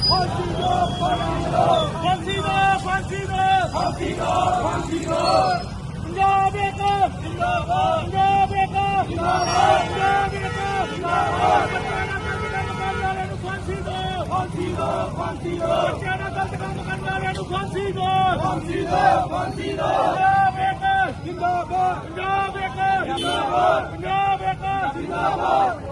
ਫਾਂਸੀ ਦੋ ਫਾਂਸੀ ਦੋ ਫਾਂਸੀ ਦੋ ਫਾਂਸੀ ਦੋ ਪੰਜਾਬ ਇੱਕ ਜਿੰਦਾਬਾਦ ਪੰਜਾਬ ਇੱਕ ਜਿੰਦਾਬਾਦ ਪੰਜਾਬ ਇੱਕ ਜਿੰਦਾਬਾਦ ਫਾਂਸੀ ਦੋ ਫਾਂਸੀ ਦੋ ਫਾਂਸੀ ਦੋ ਬੱਚਿਆਂ ਨਾਲ ਗਲਤ ਕੰਮ ਕਰਨ ਵਾਲਿਆਂ ਨੂੰ ਫਾਂਸੀ ਦੋ ਫਾਂਸੀ ਦੋ ਪੰਜਾਬ ਇੱਕ ਜਿੰਦਾਬਾਦ ਪੰਜਾਬ ਇੱਕ ਪੰਜਾਬ ਇੱਕ ਜਿੰਦਾਬਾਦ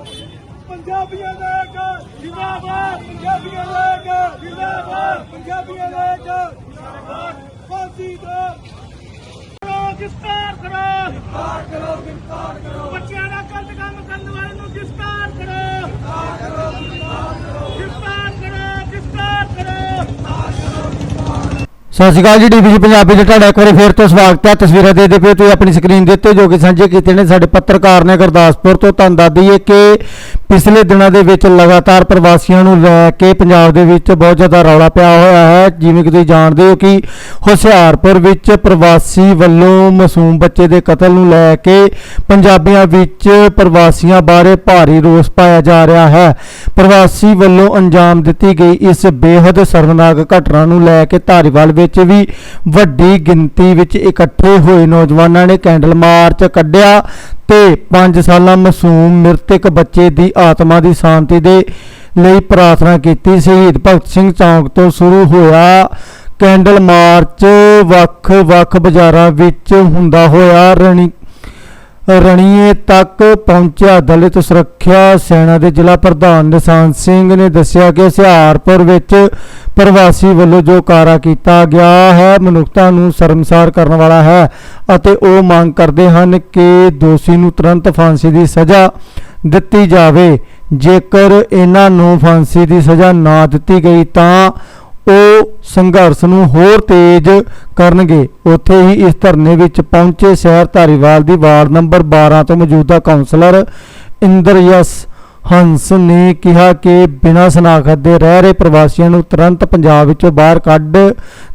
ਪੰਜਾਬੀਆਂ ਦਾ ਇੱਕ, ਜਿੰਦਾਬਾਦ, ਪੰਜਾਬੀਆਂ ਦਾ ਇੱਕ, ਜਿੰਦਾਬਾਦ, ਪੰਜਾਬੀਆਂ ਦਾ ਇੱਕ, ਜਿੰਦਾਬਾਦ। ਫਾਂਸੀ ਦੋ। ਗ੍ਰਿਫਤਾਰ ਕਰੋ ਗ੍ਰਿਫਤਾਰ ਕਰੋ ਗ੍ਰਿਫਤਾਰ ਕਰੋ ਬੱਚਿਆਂ ਦਾ ਗਲਤ ਕੰਮ ਕਰਨ ਵਾਲੇ ਨੂੰ ਗ੍ਰਿਫਤਾਰ ਕਰੋ ਗ੍ਰਿਫਤਾਰ ਕਰੋ ਗ੍ਰਿਫਤਾਰ ਕਰੋ ਸਤਿ ਸ਼੍ਰੀ ਅਕਾਲ ਜੀ ਡੀਬੀਸੀ ਪੰਜਾਬੀ ਦੇ ਤੁਹਾਡਾ ਇੱਕ ਵਾਰੀ ਫੇਰ ਤੋਂ ਸਵਾਗਤ ਹੈ। ਤਸਵੀਰਾਂ ਦੇ ਦੇ ਪਏ ਤੁਸੀਂ ਆਪਣੀ ਸਕਰੀਨ ਦੇ ਉੱਤੇ ਜੋ ਕਿ ਸਾਂਝੇ ਕੀਤੇ ਨੇ ਸਾਡੇ ਪੱਤਰਕਾਰ ਨੇ ਗੁਰਦਾਸਪੁਰ ਤੋਂ ਤੁਹਾਨੂੰ ਦੱਸ ਦਈਏ ਕਿ ਪਿਛਲੇ ਦਿਨਾਂ ਦੇ ਵਿੱਚ ਲਗਾਤਾਰ ਪ੍ਰਵਾਸੀਆਂ ਨੂੰ ਲੈ ਕੇ ਪੰਜਾਬ ਦੇ ਵਿੱਚ ਬਹੁਤ ਜ਼ਿਆਦਾ ਰੌਲਾ ਪਿਆ ਹੋਇਆ ਹੈ। ਜਿਵੇਂ ਕਿ ਤੁਸੀਂ ਜਾਣਦੇ ਹੋ ਕਿ ਹੁਸ਼ਿਆਰਪੁਰ ਵਿੱਚ ਪ੍ਰਵਾਸੀ ਵੱਲੋਂ ਮਾਸੂਮ ਬੱਚੇ ਦੇ ਕਤਲ ਨੂੰ ਲੈ ਕੇ ਪੰਜਾਬੀਆਂ ਵਿੱਚ ਪ੍ਰਵਾਸੀਆਂ ਬਾਰੇ ਭਾਰੀ ਰੋਸ ਪਾਇਆ ਜਾ ਰਿਹਾ ਹੈ। ਪ੍ਰਵਾਸੀ ਵੱਲੋਂ ਅੰਜਾਮ ਦਿੱਤੀ ਗਈ ਇਸ ਬੇਹੱਦ ਸ਼ਰਮਨਾਕ ਘਟਨਾ ਨੂੰ ਲੈ ਕੇ ਧਾਰੀਵਾਲ ਵਿੱਚ ਵੀ ਵੱਡੀ ਗਿਣਤੀ ਵਿੱਚ ਇਕੱਠੇ ਹੋਏ ਨੌਜਵਾਨਾਂ ਨੇ ਕੈਂਡਲ ਮਾਰਚ ਕੱਢਿਆ ਤੇ 5 ਸਾਲਾਂ ਮਾਸੂਮ ਮ੍ਰਿਤਕ ਬੱਚੇ ਦੀ ਆਤਮਾ ਦੀ ਸ਼ਾਂਤੀ ਦੇ ਲਈ ਪ੍ਰਾਰਥਨਾ ਕੀਤੀ। ਸ਼ਹੀਦ ਭਗਤ ਸਿੰਘ ਚੌਂਕ ਤੋਂ ਸ਼ੁਰੂ ਹੋਇਆ ਕੈਂਡਲ ਮਾਰਚ ਵੱਖ-ਵੱਖ ਬਾਜ਼ਾਰਾਂ ਵਿੱਚ ਹੁੰਦਾ ਹੋਇਆ ਰਣੀ ਰਣੀਏ ਤੱਕ ਪਹੁੰਚਿਆ, ਦਲਿਤ ਸੁਰੱਖਿਆ ਸੈਨਾ ਦੇ ਜ਼ਿਲ੍ਹਾ ਪ੍ਰਧਾਨ ਨਿਸ਼ਾਨ ਸਿੰਘ ਨੇ ਦੱਸਿਆ ਕਿ ਹੁਸ਼ਿਆਰਪੁਰ ਵਿੱਚ ਪ੍ਰਵਾਸੀ ਵੱਲੋਂ ਜੋ ਕਾਰਾ ਕੀਤਾ ਗਿਆ ਹੈ, ਮਨੁੱਖਤਾ ਨੂੰ ਸ਼ਰਮਸਾਰ ਕਰਨ ਵਾਲਾ ਹੈ ਅਤੇ ਉਹ ਮੰਗ ਕਰਦੇ ਹਨ ਕਿ ਦੋਸ਼ੀ ਨੂੰ ਤੁਰੰਤ ਫਾਂਸੀ ਦੀ ਸਜ਼ਾ ਦਿੱਤੀ ਜਾਵੇ। ਜੇਕਰ ਇਹਨਾਂ ਨੂੰ ਫਾਂਸੀ ਦੀ ਸਜ਼ਾ ਨਾ ਦਿੱਤੀ ਗਈ ਤਾਂ ਉਹ ਸੰਘਰਸ਼ ਨੂੰ ਹੋਰ ਤੇਜ਼ ਕਰਨਗੇ। ਉੱਥੇ ਹੀ ਇਸ ਧਰਨੇ ਵਿੱਚ ਪਹੁੰਚੇ ਸ਼ਹਿਰ ਧਾਰੀਵਾਲ ਦੀ ਵਾਰਡ ਨੰਬਰ 12 ਤੋਂ ਮੌਜੂਦਾ ਕਾਉਂਸਲਰ ਇੰਦਰਯਸ ਹੰਸ ਨੇ ਕਿਹਾ ਕਿ ਬਿਨਾਂ ਸ਼ਨਾਖਤ ਦੇ ਰਹਿ ਰਹੇ ਪ੍ਰਵਾਸੀਆਂ ਨੂੰ ਤੁਰੰਤ ਪੰਜਾਬ ਵਿੱਚੋਂ ਬਾਹਰ ਕੱਢ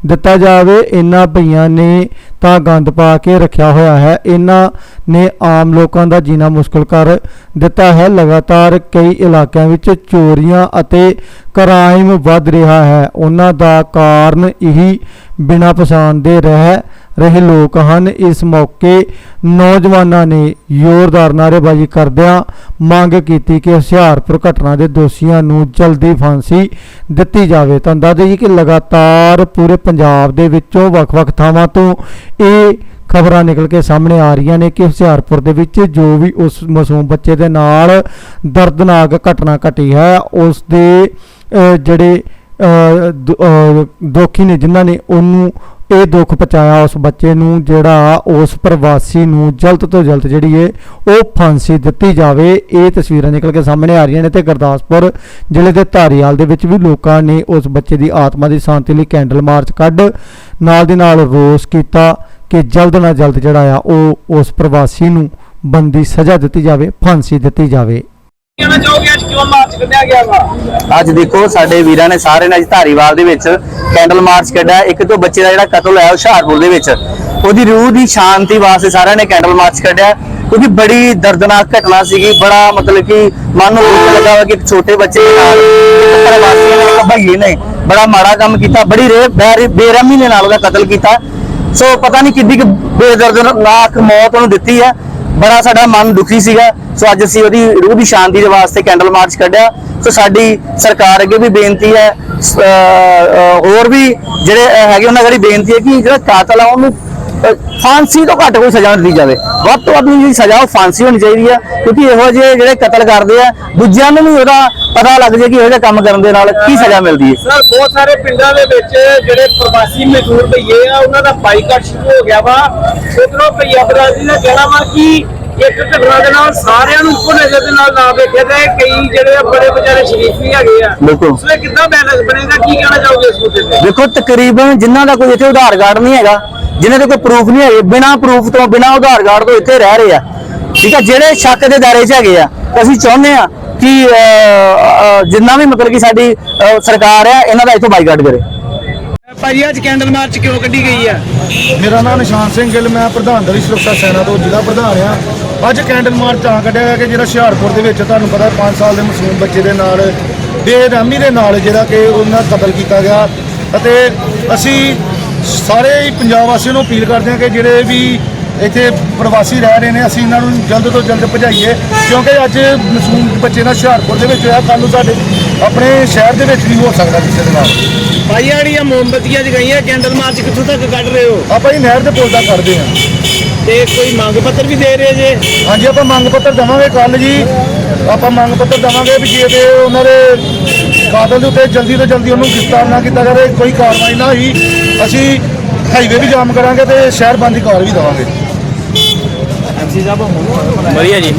ਦਿੱਤਾ ਜਾਵੇ। ਇਹਨਾਂ ਭਈਆਂ ਨੇ ਤਾਂ ਗੰਦ ਪਾ ਕੇ ਰੱਖਿਆ ਹੋਇਆ ਹੈ। ਇਹਨਾਂ ਨੇ ਆਮ ਲੋਕਾਂ ਦਾ ਜੀਣਾ ਮੁਸ਼ਕਲ ਕਰ ਦਿੱਤਾ ਹੈ। ਲਗਾਤਾਰ ਕਈ ਇਲਾਕਿਆਂ ਵਿੱਚ ਚੋਰੀਆਂ ਅਤੇ ਕ੍ਰਾਈਮ ਵੱਧ ਰਿਹਾ ਹੈ। ਉਹਨਾਂ ਦਾ ਕਾਰਨ ਇਹੀ ਬਿਨਾਂ ਪਛਾਣ ਦੇ ਰਹਿ ਰਹੇ ਲੋਕ ਹਨ। ਇਸ ਮੌਕੇ ਨੌਜਵਾਨਾਂ ਨੇ ਜ਼ੋਰਦਾਰ ਨਾਅਰੇਬਾਜ਼ੀ ਕਰਦਿਆਂ ਮੰਗ ਕੀਤੀ ਕਿ ਹੁਸ਼ਿਆਰਪੁਰ ਘਟਨਾ ਦੇ ਦੋਸ਼ੀਆਂ ਨੂੰ ਜਲਦੀ ਫਾਂਸੀ ਦਿੱਤੀ ਜਾਵੇ। ਤਾਂ ਦੱਸ ਦਈਏ ਕਿ ਲਗਾਤਾਰ ਪੂਰੇ ਪੰਜਾਬ ਦੇ ਵਿੱਚੋਂ ਵੱਖ-ਵੱਖ ਥਾਵਾਂ ਤੋਂ ਇਹ ਖਬਰਾਂ ਨਿਕਲ ਕੇ ਸਾਹਮਣੇ ਆ ਰਹੀਆਂ ਨੇ ਕਿ ਹੁਸ਼ਿਆਰਪੁਰ ਦੇ ਵਿੱਚ ਜੋ ਵੀ ਉਸ ਮਾਸੂਮ ਬੱਚੇ ਦੇ ਨਾਲ ਦਰਦਨਾਕ ਘਟਨਾ ਘਟੀ ਹੈ, ਉਸ ਦੇ ਜਿਹੜੇ ਦ- ਦੋਖੀ ਨੇ, ਜਿਨ੍ਹਾਂ ਨੇ ਉਹਨੂੰ ਇਹ ਦੁੱਖ ਪਹੁੰਚਾਇਆ ਉਸ ਬੱਚੇ ਨੂੰ, ਜਿਹੜਾ ਉਸ ਪ੍ਰਵਾਸੀ ਨੂੰ ਜਲਦ ਤੋਂ ਜਲਦ ਜਿਹੜੀ ਹੈ ਉਹ ਫਾਂਸੀ ਦਿੱਤੀ ਜਾਵੇ। ਇਹ ਤਸਵੀਰਾਂ ਨਿਕਲ ਕੇ ਸਾਹਮਣੇ ਆ ਰਹੀਆਂ ਨੇ ਤੇ ਗੁਰਦਾਸਪੁਰ ਜ਼ਿਲ੍ਹੇ ਦੇ ਧਾਰੀਵਾਲ ਦੇ ਵਿੱਚ ਵੀ ਲੋਕਾਂ ਨੇ ਉਸ ਬੱਚੇ ਦੀ ਆਤਮਾ ਦੀ ਸ਼ਾਂਤੀ ਲਈ ਕੈਂਡਲ ਮਾਰਚ ਕੱਢ, ਨਾਲ ਦੀ ਨਾਲ ਰੋਸ ਕੀਤਾ ਕਿ ਜਲਦ ਨਾਲ ਜਲਦ ਜਿਹੜਾ ਆ ਉਹ ਉਸ ਪ੍ਰਵਾਸੀ ਨੂੰ ਬੰਦੀ ਸਜ਼ਾ ਦਿੱਤੀ ਜਾਵੇ, ਫਾਂਸੀ ਦਿੱਤੀ ਜਾਵੇ। ਕਹਿਣਾ ਚਾਹੋਗੇ? ਅੱਜ ਕਿਉਂ ਮਾਰਚ ਕੱਢਿਆ ਗਿਆ ਵਾ? ਅੱਜ ਦੇਖੋ, ਸਾਡੇ ਵੀਰਾਂ ਨੇ ਸਾਰੇ ਨੇ ਅੱਜ ਧਾਰੀਵਾਲ ਦੇ ਵਿੱਚ ਕੈਂਡਲ ਮਾਰਚ ਕੱਢਿਆ। ਇੱਕ ਤੋਂ ਬੱਚੇ ਦਾ ਜਿਹੜਾ ਕਤਲ ਹੋਇਆ, ਹੁਸ਼ਿਆਰਪੁਰ ਦੇ ਵਿੱਚ। ਉਹਦੀ ਰੂਹ ਦੀ ਸ਼ਾਂਤੀ ਵਾਸਤੇ ਸਾਰਿਆਂ ਨੇ ਕੈਂਡਲ ਮਾਰਚ ਕੱਢਿਆ। ਕਿਉਂਕਿ ਬੜੀ ਦਰਦਨਾਕ ਘਟਨਾ ਸੀਗੀ। ਬੜਾ ਮਤਲਬ ਕਿ ਮਨ ਨੂੰ ਦੁੱਖ ਲੱਗਾ ਕਿ ਇੱਕ ਛੋਟੇ ਬੱਚੇ ਦੇ ਨਾਲ ਇੱਕ ਪ੍ਰਵਾਸੀ ਨੇ ਭਈਏ ਨੇ ਬੜਾ ਮਾੜਾ ਕੰਮ ਕੀਤਾ, ਬੜੀ ਰੇ ਬੇਰਹਿਮੀ ਨਾਲ ਉਹਦਾ ਕਤਲ ਕੀਤਾ। ਸੋ ਪਤਾ ਨਹੀਂ ਕਿੰਨੀ ਕੁ ਬੇਦਰਦਨਾਕ ਮੌਤ ਉਹਨੂੰ ਦਿੱਤੀ ਹੈ ਬੜਾ ਸਾਡਾ ਮਨ ਦੁਖੀ ਸੀਗਾ। ਸੋ ਅੱਜ ਅਸੀਂ ਉਹਦੀ ਰੂਹ ਦੀ ਸ਼ਾਂਤੀ ਦੇ ਵਾਸਤੇ ਕੈਂਡਲ ਮਾਰਚ ਕੱਢਿਆ। ਸੋ ਸਾਡੀ ਸਰਕਾਰ ਅੱਗੇ ਵੀ ਬੇਨਤੀ ਹੈ ਅਹ, ਹੋਰ ਵੀ ਜਿਹੜੇ ਹੈਗੇ ਉਹਨਾਂ ਦੀ ਬੇਨਤੀ ਹੈ ਕਿ ਜਿਹੜਾ ਕਾਤਲ ਆ ਉਹਨੂੰ ਫਾਂਸੀ ਤੋਂ ਘੱਟ ਕੋਈ ਸਜ਼ਾ ਨਹੀਂ ਦਿੱਤੀ ਜਾਵੇ। ਵੱਧ ਤੋਂ ਵੱਧ ਜਿਹੜੀ ਸਜ਼ਾ ਉਹ ਫਾਂਸੀ ਹੋਣੀ ਚਾਹੀਦੀ ਹੈ ਕਿਉਂਕਿ ਇਹੋ ਜਿਹੇ ਜਿਹੜੇ ਕਤਲ ਕਰਦੇ ਆ ਦੂਜਿਆਂ ਨੂੰ ਵੀ ਉਹਦਾ ਪਤਾ ਲੱਗ ਜਾਏ ਕਿ ਇਹੋ ਜਿਹਾ ਕੰਮ ਕਰਨ ਦੇ ਨਾਲ ਕੀ ਸਜ਼ਾ ਮਿਲਦੀ ਹੈ। ਸਰ ਬਹੁਤ ਸਾਰੇ ਪਿੰਡਾਂ ਦੇ ਵਿੱਚ ਜਿਹੜੇ ਪ੍ਰਵਾਸੀ ਮਜ਼ਦੂਰ ਭਈਏ ਆ ਉਹਨਾਂ ਦਾ ਬਾਈਕਾਟ ਸ਼ੁਰੂ ਹੋ ਗਿਆ ਵਾ। ਉਧਰੋਂ ਭਈਆ ਬਰਾਦਰੀ ਦਾ ਕਹਿਣਾ ਵਾ ਕਿ ਇੱਕ ਘਟਨਾ ਦੇ ਨਾਲ ਸਾਰਿਆਂ ਨੂੰ ਇੱਕੋ ਨਜ਼ਰ ਦੇ ਨਾਲ ਨਾ ਵੇਖਿਆ ਤੇ ਕਈ ਜਿਹੜੇ ਆ ਬੜੇ ਵਿਚਾਰੇ ਸ਼ਰੀਫ ਵੀ ਹੈਗੇ ਆ। ਬਿਲਕੁਲ। ਉਸਲੇ ਕਿੱਦਾਂ ਬੈਲੈਂਸ ਬਣੇਗਾ? ਕੀ ਕਹਿਣਾ ਚਾਹੋਗੇ ਇਸ ਮੁੱਦੇ ਤੇ? ਦੇਖੋ ਤਕਰੀਬਨ ਜਿਨ੍ਹਾਂ ਦਾ ਕੋਈ ਇੱਥੇ ਆਧਾਰ ਕਾਰਡ ਨਹੀਂ ਹੈਗਾ ਜਿਨ੍ਹਾਂ ਦੇ ਕੋਈ ਪ੍ਰੂਫ ਨਹੀਂ ਹੈਗੇ ਬਿਨਾਂ ਪ੍ਰੂਫ ਤੋਂ ਬਿਨਾਂ ਆਧਾਰ ਕਾਰਡ ਤੋਂ ਇੱਥੇ ਰਹਿ ਰਹੇ ਆ। ਠੀਕ ਹੈ ਜਿਹੜੇ ਸ਼ੱਕ ਦੇ ਦਾਇਰੇ 'ਚ ਹੈਗੇ ਆ ਤਾਂ ਅਸੀਂ ਚਾਹੁੰਦੇ ਆ ਕਿ ਜਿੰਨਾ ਵੀ ਮਤਲਬ ਕਿ ਸਾਡੀ ਸਰਕਾਰ ਆ ਇਹਨਾਂ ਦਾ ਇੱਥੋਂ ਬਾਈਕਾਟ ਕਰੇ। ਭਾਜੀ ਅੱਜ ਕੈਂਡਲ ਮਾਰਚ ਕਿਉਂ ਕੱਢੀ ਗਈ ਆ? ਮੇਰਾ ਨਾਮ ਨਿਸ਼ਾਨ ਸਿੰਘ ਗਿੱਲ ਮੈਂ ਪ੍ਰਧਾਨ ਦਲਿਤ ਸੁਰੱਖਿਆ ਸੈਨਾ ਤੋਂ ਜ਼ਿਲ੍ਹਾ ਪ੍ਰਧਾਨ ਆ। ਅੱਜ ਕੈਂਡਲ ਮਾਰਚ ਤਾਂ ਕੱਢਿਆ ਗਿਆ ਕਿ ਜਿਹੜਾ ਹੁਸ਼ਿਆਰਪੁਰ ਦੇ ਵਿੱਚ ਤੁਹਾਨੂੰ ਪਤਾ 5 ਸਾਲ ਦੇ ਮਾਸੂਮ ਬੱਚੇ ਦੇ ਨਾਲ ਬੇਰਹਿਮੀ ਦੇ ਨਾਲ ਜਿਹੜਾ ਕਿ ਉਹਨਾਂ ਕਤਲ ਕੀਤਾ ਗਿਆ। ਅਤੇ ਅਸੀਂ ਸਾਰੇ ਹੀ ਪੰਜਾਬ ਵਾਸੀਆਂ ਨੂੰ ਅਪੀਲ ਕਰਦੇ ਹਾਂ ਕਿ ਜਿਹੜੇ ਵੀ ਇੱਥੇ ਪ੍ਰਵਾਸੀ ਰਹਿ ਰਹੇ ਨੇ ਅਸੀਂ ਇਹਨਾਂ ਨੂੰ ਜਲਦ ਤੋਂ ਜਲਦ ਭਜਾਈਏ ਕਿਉਂਕਿ ਅੱਜ ਮਾਸੂਮ ਬੱਚੇ ਨਾਲ ਹੁਸ਼ਿਆਰਪੁਰ ਦੇ ਵਿੱਚ ਹੋਇਆ ਕੱਲ ਨੂੰ ਸਾਡੇ ਆਪਣੇ ਸ਼ਹਿਰ ਦੇ ਵਿੱਚ ਵੀ ਹੋ ਸਕਦਾ ਕਿਸੇ ਦੇ ਨਾਲ। ਭਾਈਆਂ ਜਿਹੜੀਆਂ ਮੋਮਬਤੀਆਂ ਜਗਾਈਆਂ ਕੈਂਡਲ ਮਾਰਚ ਕਿੱਥੋਂ ਤੱਕ ਕੱਢ ਰਹੇ ਹੋ? ਆਪਾਂ ਹੀ ਨਹਿਰ ਦੇ ਪੁਲ ਦਾ ਕੱਢਦੇ ਹਾਂ। ਤੇ ਕੋਈ ਮੰਗ ਪੱਤਰ ਵੀ ਦੇ ਰਹੇ ਜੇ? ਹਾਂਜੀ ਆਪਾਂ ਮੰਗ ਪੱਤਰ ਦੇਵਾਂਗੇ ਕੱਲ ਜੀ। ਆਪਾਂ ਮੰਗ ਪੱਤਰ ਦੇਵਾਂਗੇ ਵੀ ਜੇ ਤੇ ਉਹਨਾਂ ਦੇ ਬਾਦਲ ਦੇ ਉੱਤੇ ਜਲਦੀ ਤੋਂ ਜਲਦੀ ਉਹਨੂੰ ਗ੍ਰਿਫਤਾਰ ਨਾ ਕੀਤਾ ਜਾਵੇ, ਕੋਈ ਕਾਰਵਾਈ ਨਾ ਹੋਈ। ਅਸੀਂ ਹਾਈਵੇ ਵੀ ਜਾਮ ਕਰਾਂਗੇ ਤੇ ਸ਼ਹਿਰ ਬੰਦ ਦੀ ਕਾਰ ਵੀ ਦੇਵਾਂਗੇ। ਵਧੀਆ ਜੀ।